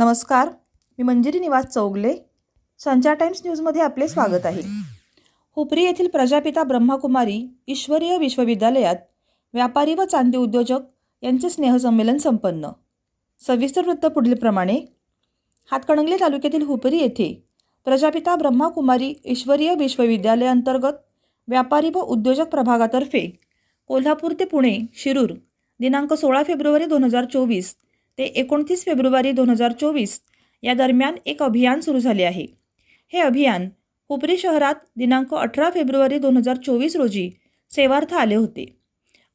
नमस्कार मी मंजिरी निवास चौगले संचार टाइम्स न्यूजमध्ये आपले स्वागत आहे. हुपरी येथील प्रजापिता ब्रह्माकुमारी ईश्वरीय विश्वविद्यालयात व्यापारी व चांदी उद्योजक यांचे स्नेहसंमेलन संपन्न. सविस्तर वृत्त पुढीलप्रमाणे हातकणंगले तालुक्यातील हुपरी येथे प्रजापिता ब्रह्माकुमारी ईश्वरीय विश्वविद्यालयाअंतर्गत व्यापारी व उद्योजक प्रभागातर्फे कोल्हापूर ते पुणे शिरूर दिनांक सोळा फेब्रुवारी दोन हजार चोवीस ते एकोणतीस फेब्रुवारी दोन हजार चोवीस या दरम्यान एक अभियान सुरू झाले आहे. हे अभियान हुपरी शहरात दिनांक अठरा फेब्रुवारी दोन हजार चोवीस रोजी सेवार्थ आले होते.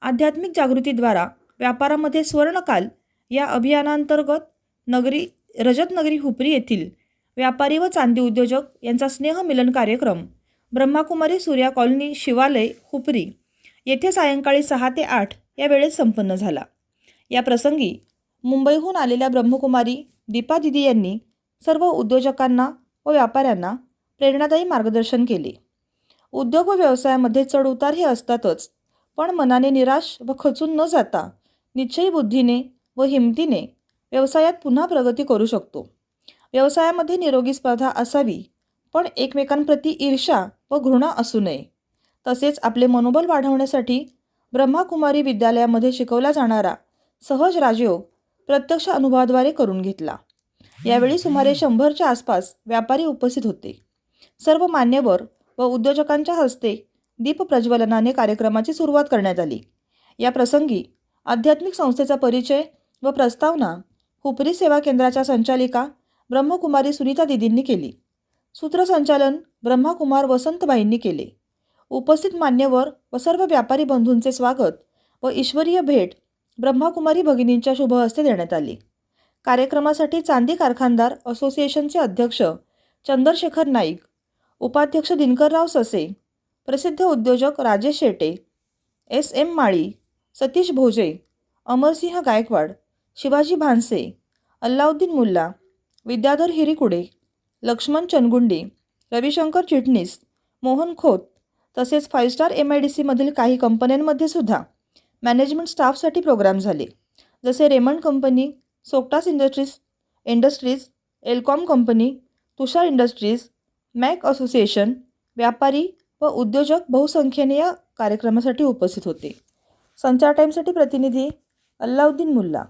आध्यात्मिक जागृतीद्वारा व्यापारामध्ये स्वर्णकाल या अभियानांतर्गत नगरी रजतनगरी हुपरी येथील व्यापारी व चांदी उद्योजक यांचा स्नेहमिलन कार्यक्रम ब्रह्माकुमारी सूर्या कॉलनी शिवालय हुपरी येथे सायंकाळी सहा ते आठ या वेळेत संपन्न झाला. या प्रसंगी मुंबईहून आलेल्या ब्रह्मकुमारी दीपा दिदी यांनी सर्व उद्योजकांना व व्यापाऱ्यांना प्रेरणादायी मार्गदर्शन केले. उद्योग व व्यवसायामध्ये चढउतार हे असतातच पण मनाने निराश व खचून न जाता निश्चयी बुद्धीने व हिमतीने व्यवसायात पुन्हा प्रगती करू शकतो. व्यवसायामध्ये निरोगी स्पर्धा असावी पण एकमेकांप्रती ईर्षा व घृणा असू नये. तसेच आपले मनोबल वाढवण्यासाठी ब्रह्माकुमारी विद्यालयामध्ये शिकवला जाणारा सहज राजयोग प्रत्यक्ष अनुभवाद्वारे करून घेतला. यावेळी सुमारे शंभरच्या आसपास व्यापारी उपस्थित होते. सर्व मान्यवर व उद्योजकांच्या हस्ते दीप प्रज्वलनाने कार्यक्रमाची सुरुवात करण्यात आली. या प्रसंगी आध्यात्मिक संस्थेचा परिचय व प्रस्तावना हुपरी सेवा केंद्राच्या संचालिका ब्रह्मकुमारी सुनीता दिदींनी केली. सूत्रसंचालन ब्रह्माकुमार वसंतबाईंनी केले. उपस्थित मान्यवर व सर्व व्यापारी बंधूंचे स्वागत व ईश्वरीय भेट ब्रह्माकुमारी भगिनींच्या शुभ हस्ते देण्यात आली. कार्यक्रमासाठी चांदी कारखानदार असोसिएशनचे अध्यक्ष चंद्रशेखर नाईक उपाध्यक्ष दिनकरराव ससे प्रसिद्ध उद्योजक राजेश शेटे एस एम माळी सतीश भोजे अमरसिंह गायकवाड शिवाजी भानसे अल्लाउद्दीन मुल्ला विद्याधर हिरीकुडे लक्ष्मण चनगुंडी रविशंकर चिटणीस मोहन खोत तसेच five star M I D सीमधील काही कंपन्यांमध्ये सुद्धा मॅनेजमेंट स्टाफसाठी प्रोग्राम झाले. जसे Raymond company सोक्टास industries industries Elcom company Tushar industries Mac association व्यापारी व उद्योजक बहुसंख्येने या कार्यक्रमासाठी उपस्थित होते. संचार टाईमसाठी प्रतिनिधी अल्लाउद्दीन मुल्ला.